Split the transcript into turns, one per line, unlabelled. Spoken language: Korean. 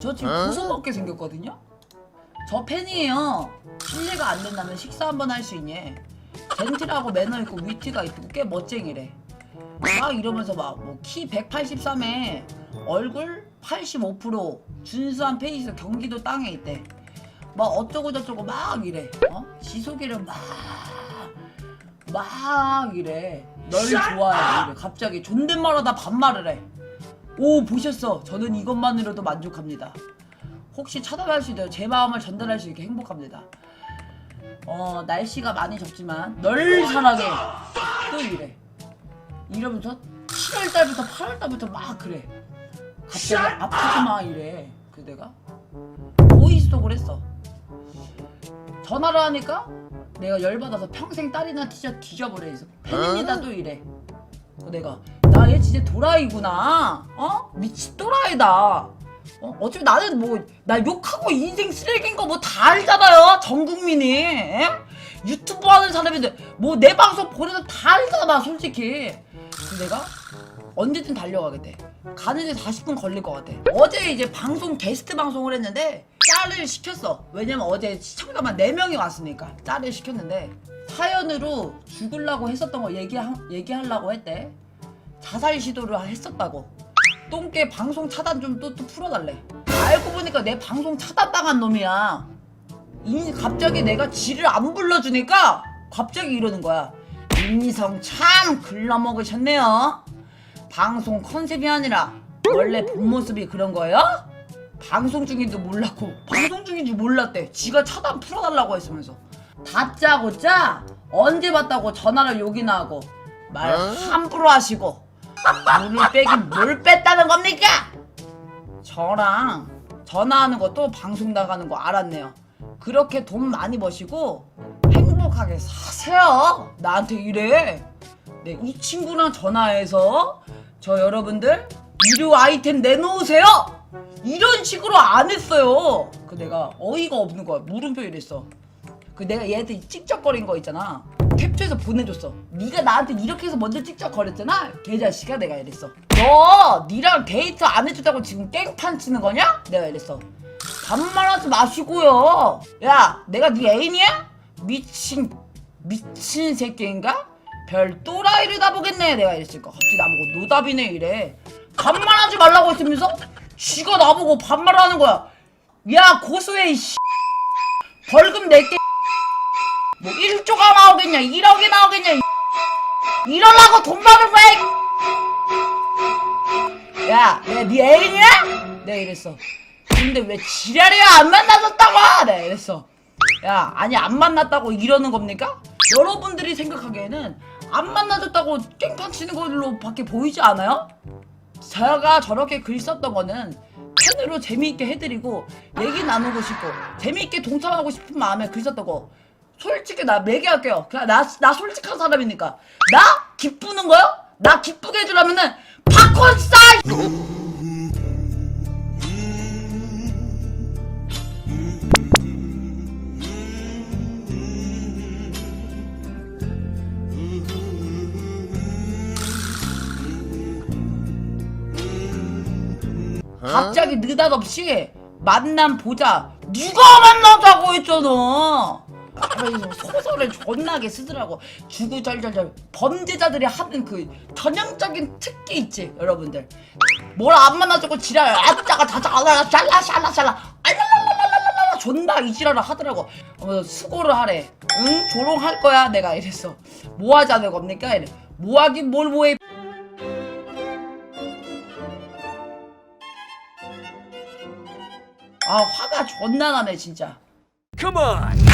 저 지금 고소 먹게 생겼거든요? 저 팬이에요. 실례가 안 된다면 식사 한번 할 수 있니? 젠틀하고 매너 있고 위트가 있고 꽤 멋쟁이래. 막 이러면서 막 뭐 키 183에 얼굴 85% 준수한 페이스 경기도 땅에 있대. 막 어쩌고 저쩌고 막 이래. 어? 지속이를 막, 막 이래. 널 좋아해. 이래. 갑자기 존댓말하다 반말을 해. 오 보셨어. 저는 이것만으로도 만족합니다. 혹시 차단할 수 있도록 제 마음을 전달할 수 있게 행복합니다. 어 날씨가 많이 덥지만 널 사랑해. 또 이래. 이러면서 7월 달부터 8월 달부터 막 그래. 갑자기 아프지 마 이래. 그 내가 보이스톡을 했어. 전화를 하니까 내가 열받아서 평생 딸이나 티셔 뒤져버려 해서 팬입니다 또 이래. 그 내가 나 얘 진짜 도라이구나. 어? 미친 또라이다. 어? 어차피 나는 뭐 나 욕하고 인생 쓰레기인 거 뭐 다 알잖아요. 전 국민이. 에? 유튜브 하는 사람인데 뭐 내 방송 보내서 다 알잖아 솔직히. 내가 언제든 달려가겠대. 가는데 40분 걸릴 것 같아. 어제 이제 방송 게스트 방송을 했는데 짤을 시켰어. 왜냐면 어제 시청자만 4명이 왔으니까 짤을 시켰는데 사연으로 죽으려고 했었던 거 얘기 얘기하려고 했대. 자살 시도를 했었다고. 똥개 방송 차단 좀 또 또 풀어달래. 알고 보니까 내 방송 차단당한 놈이야. 이 갑자기 내가 지를 안 불러주니까 갑자기 이러는 거야. 임미성 참 글러먹으셨네요. 방송 컨셉이 아니라 원래 본 모습이 그런 거예요? 방송 중인도 몰랐고 방송 중인 줄 몰랐대. 지가 차단 풀어달라고 했으면서 다짜고짜 언제 봤다고 전화를 욕이나 하고 말 함부로 하시고 물을 빼긴 뭘 뺐다는 겁니까? 저랑 전화하는 것도 방송 나가는 거 알았네요. 그렇게 돈 많이 버시고 행복하게 사세요. 나한테 이래. 네, 이 친구랑 전화해서 저 여러분들 유료 아이템 내놓으세요. 이런 식으로 안 했어요. 그 내가 어이가 없는 거야. 물음표 이랬어. 그 내가 얘한테 찍적거린 거 있잖아. 캡처해서 보내줬어. 네가 나한테 이렇게 해서 먼저 찍적거렸잖아. 개자식아 내가 이랬어. 너 니랑 데이트 안 해줬다고 지금 깽판 치는 거냐? 내가 이랬어. 반말하지 마시고요. 야, 내가 네 애인이야? 미친 미친 새끼인가? 별 또라이를 다 보겠네. 내가 이랬으니까 갑자기 나보고 노답이네 이래. 반말하지 말라고 했으면서 지가 나보고 반말하는 거야. 야 고소해 이 씨. 벌금 낼게. 뭐 1조가 나오겠냐 1억이 나오겠냐 이 이러려고 돈 받은 거야 이 야, 내가 네 애인이야? 내가 이랬어 근데 왜 지랄이야 안 만나줬다고 내가 이랬어 야 아니 안 만났다고 이러는 겁니까? 여러분들이 생각하기에는 안 만나줬다고 깽판 치는 걸로 밖에 보이지 않아요? 제가 저렇게 글 썼던 거는 팬으로 재미있게 해드리고 얘기 나누고 싶고 재미있게 동참하고 싶은 마음에 글 썼던 거 솔직히 나 매기할게요. 그냥 나, 나 솔직한 사람이니까. 나 기쁘는 거요? 나 기쁘게 해주려면은 팝콘 갑자기 느닷없이 만남 보자. 누가 만나자고 했잖아 소설을 존나게 쓰더라고. 주구절절절 범죄자들이 하는 그 전형적인 특기 있지 여러분들. 뭘 안 만나자고 지랄. 아짜가 자자가 샬라 샬라 샬라 알랄랄랄랄랄라 존나 이 지랄을 하더라고. 어, 수고를 하래. 응? 조롱할 거야 내가. 이랬어 뭐 하자는 겁니까? 이래. 뭐 하긴 뭘 뭐해 아 화가 존나 나네 진짜
Come!